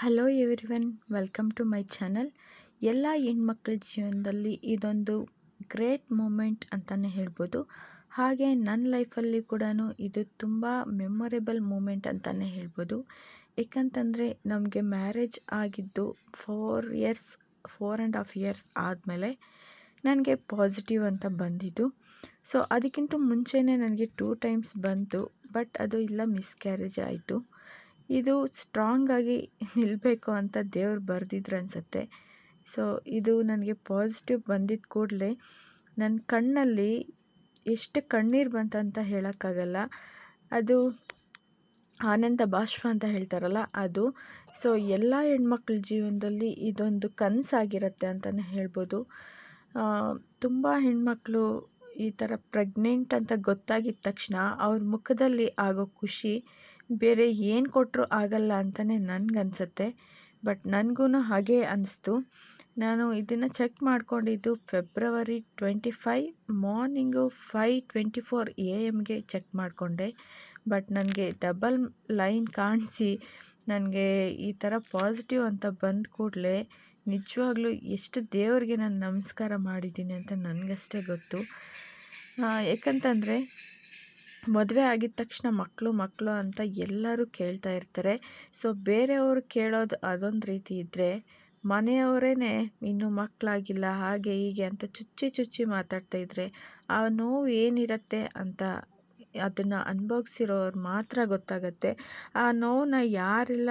Hello everyone welcome to my channel ಎಲ್ಲ ಹೆಣ್ಮಕ್ಳ ಜೀವನದಲ್ಲಿ ಇದೊಂದು ಗ್ರೇಟ್ ಮೂಮೆಂಟ್ ಅಂತಲೇ ಹೇಳ್ಬೋದು. ಹಾಗೆ ನನ್ನ ಲೈಫಲ್ಲಿ ಕೂಡ ಇದು ತುಂಬ ಮೆಮೊರೇಬಲ್ ಮೂಮೆಂಟ್ ಅಂತಲೇ ಹೇಳ್ಬೋದು. ಏಕಂತಂದರೆ ನಮಗೆ ಮ್ಯಾರೇಜ್ ಆಗಿದ್ದು four years four and half years ಆದಮೇಲೆ ನನಗೆ ಪಾಸಿಟಿವ್ ಅಂತ ಬಂದಿದ್ದು. ಸೊ ಅದಕ್ಕಿಂತ ಮುಂಚೆನೇ ನನಗೆ ಟೂ ಟೈಮ್ಸ್ ಬಂತು ಬಟ್ ಅದು ಇಲ್ಲ ಮಿಸ್ಕ್ಯಾರೇಜ್ ಆಯಿತು. ಇದು ಸ್ಟ್ರಾಂಗಾಗಿ ನಿಲ್ಲಬೇಕು ಅಂತ ದೇವ್ರು ಬರೆದಿದ್ರು ಅನಿಸುತ್ತೆ. ಸೊ ಇದು ನನಗೆ ಪಾಸಿಟಿವ್ ಬಂದಿದ್ದ ಕೂಡಲೇ ನನ್ನ ಕಣ್ಣಲ್ಲಿ ಎಷ್ಟು ಕಣ್ಣೀರು ಬಂತಂತ ಹೇಳೋಕ್ಕಾಗಲ್ಲ. ಅದು ಆನಂದ ಬಾಷ್ಪ ಅಂತ ಹೇಳ್ತಾರಲ್ಲ ಅದು. ಸೊ ಎಲ್ಲ ಹೆಣ್ಮಕ್ಳ ಜೀವನದಲ್ಲಿ ಇದೊಂದು ಕನಸಾಗಿರುತ್ತೆ ಅಂತಲೇ ಹೇಳ್ಬೋದು. ತುಂಬ ಹೆಣ್ಮಕ್ಳು ಈ ಥರ ಪ್ರೆಗ್ನೆಂಟ್ ಅಂತ ಗೊತ್ತಾಗಿದ್ದ ತಕ್ಷಣ ಅವ್ರ ಮುಖದಲ್ಲಿ ಆಗೋ ಖುಷಿ ಬೇರೆ ಏನು ಕೊಟ್ಟರು ಆಗಲ್ಲ ಅಂತಲೇ ನನಗನ್ಸುತ್ತೆ. ಬಟ್ ನನಗೂ ಹಾಗೇ ಅನ್ನಿಸ್ತು ನಾನು ಇದನ್ನು ಚೆಕ್ ಮಾಡಿಕೊಂಡಿದ್ದು February twenty five morning five twenty four A ಎಮ್ಗೆ check ಮಾಡಿಕೊಂಡೆ. ಬಟ್ ನನಗೆ ಡಬಲ್ ಲೈನ್ ಕಾಣಿಸಿ, ನನಗೆ ಈ ಥರ ಪಾಸಿಟಿವ್ ಅಂತ ಬಂದ ಕೂಡಲೇ ನಿಜವಾಗ್ಲೂ ಎಷ್ಟು ದೇವರಿಗೆ ನಾನು ನಮಸ್ಕಾರ ಮಾಡಿದ್ದೀನಿ ಅಂತ ನನಗಷ್ಟೇ ಗೊತ್ತು. ಏಕಂತಂದರೆ ಮದುವೆ ಆಗಿದ ತಕ್ಷಣ ಮಕ್ಕಳು ಮಕ್ಕಳು ಅಂತ ಎಲ್ಲರೂ ಕೇಳ್ತಾ ಇರ್ತಾರೆ. ಸೊ, ಬೇರೆಯವರು ಕೇಳೋದು ಅದೊಂದು ರೀತಿ ಇದ್ದರೆ ಮನೆಯವರೇ ಇನ್ನೂ ಮಕ್ಕಳಾಗಿಲ್ಲ ಹಾಗೆ ಹೀಗೆ ಅಂತ ಚುಚ್ಚಿ ಚುಚ್ಚಿ ಮಾತಾಡ್ತಾ ಇದ್ದರೆ ಆ ನೋವು ಏನಿರತ್ತೆ ಅಂತ ಅದನ್ನು ಅನುಭವಿಸಿರೋರು ಮಾತ್ರ ಗೊತ್ತಾಗತ್ತೆ. ಆ ನೋವನ್ನ ಯಾರೆಲ್ಲ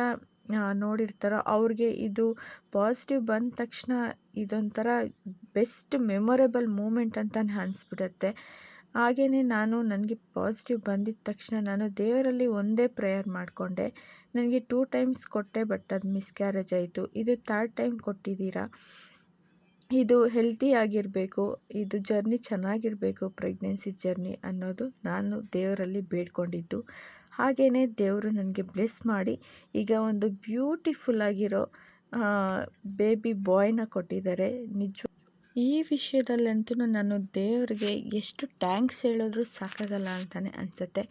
ನೋಡಿರ್ತಾರೋ ಅವ್ರಿಗೆ ಇದು ಪಾಸಿಟಿವ್ ಬಂದ ತಕ್ಷಣ ಇದೊಂಥರ ಬೆಸ್ಟ್ ಮೆಮೊರೇಬಲ್ ಮೂಮೆಂಟ್ ಅಂತಲೇ ಅನಿಸ್ಬಿಡತ್ತೆ. ಹಾಗೆಯೇ ನಾನು ನನಗೆ ಪಾಸಿಟಿವ್ ಬಂದಿದ್ದ ತಕ್ಷಣ ನಾನು ದೇವರಲ್ಲಿ ಒಂದೇ ಪ್ರೇಯರ್ ಮಾಡಿಕೊಂಡೆ. ನನಗೆ ಟೂ ಟೈಮ್ಸ್ ಕೊಟ್ಟೆ ಬಟ್ ಅದು ಮಿಸ್ಕ್ಯಾರೇಜ್ ಆಯಿತು. ಇದು ಥರ್ಡ್ ಟೈಮ್ ಕೊಟ್ಟಿದ್ದೀರಾ? ಇದು ಹೆಲ್ತಿ ಆಗಿರಬೇಕು, ಇದು ಜರ್ನಿ ಚೆನ್ನಾಗಿರಬೇಕು ಪ್ರೆಗ್ನೆನ್ಸಿ ಜರ್ನಿ ಅನ್ನೋದು ನಾನು ದೇವರಲ್ಲಿ ಬೇಡ್ಕೊಂಡಿದ್ದು. ಹಾಗೆಯೇ ದೇವರು ನನಗೆ ಬ್ಲೆಸ್ ಮಾಡಿ, ಈಗ ಒಂದು ಬ್ಯೂಟಿಫುಲ್ ಆಗಿರೋ ಬೇಬಿ ಬಾಯ್ನ ಕೊಟ್ಟಿದ್ದಾರೆ. ನಿಜ ಈ ವಿಷಯದಲ್ಲಂತೂ ನಾನು ದೇವರಿಗೆ ಎಷ್ಟು ಟ್ಯಾಂಕ್ಸ್ ಹೇಳಿದ್ರು ಸಾಕಾಗಲ್ಲ ಅಂತಲೇ ಅನಿಸುತ್ತೆ.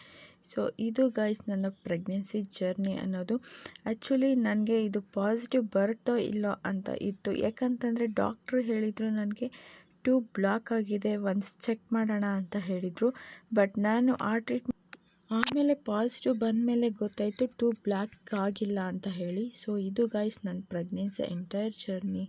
ಸೊ ಇದು ಗೈಸ್ ನನ್ನ ಪ್ರೆಗ್ನೆನ್ಸಿ ಜರ್ನಿ ಅನ್ನೋದು. ಆ್ಯಕ್ಚುಲಿ ನನಗೆ ಇದು ಪಾಸಿಟಿವ್ ಬರುತ್ತೋ ಇಲ್ಲೋ ಅಂತ ಇತ್ತು. ಯಾಕಂತಂದರೆ ಡಾಕ್ಟ್ರು ಹೇಳಿದರು ನನಗೆ ಟೂ ಬ್ಲಾಕ್ ಆಗಿದೆ ಒನ್ಸ್ ಚೆಕ್ ಮಾಡೋಣ ಅಂತ ಹೇಳಿದರು. ಬಟ್ ನಾನು ಆ ಟ್ರೀಟ್ಮೆಂಟ್ ಆಮೇಲೆ ಪಾಸಿಟಿವ್ ಬಂದ ಮೇಲೆ ಗೊತ್ತಾಯಿತು ಟೂ ಬ್ಲ್ಯಾಕ್ ಆಗಿಲ್ಲ ಅಂತ ಹೇಳಿ. ಸೊ ಇದು ಗೈಸ್ ನನ್ನ ಪ್ರೆಗ್ನೆನ್ಸಿ ಎಂಟೈರ್ ಜರ್ನಿ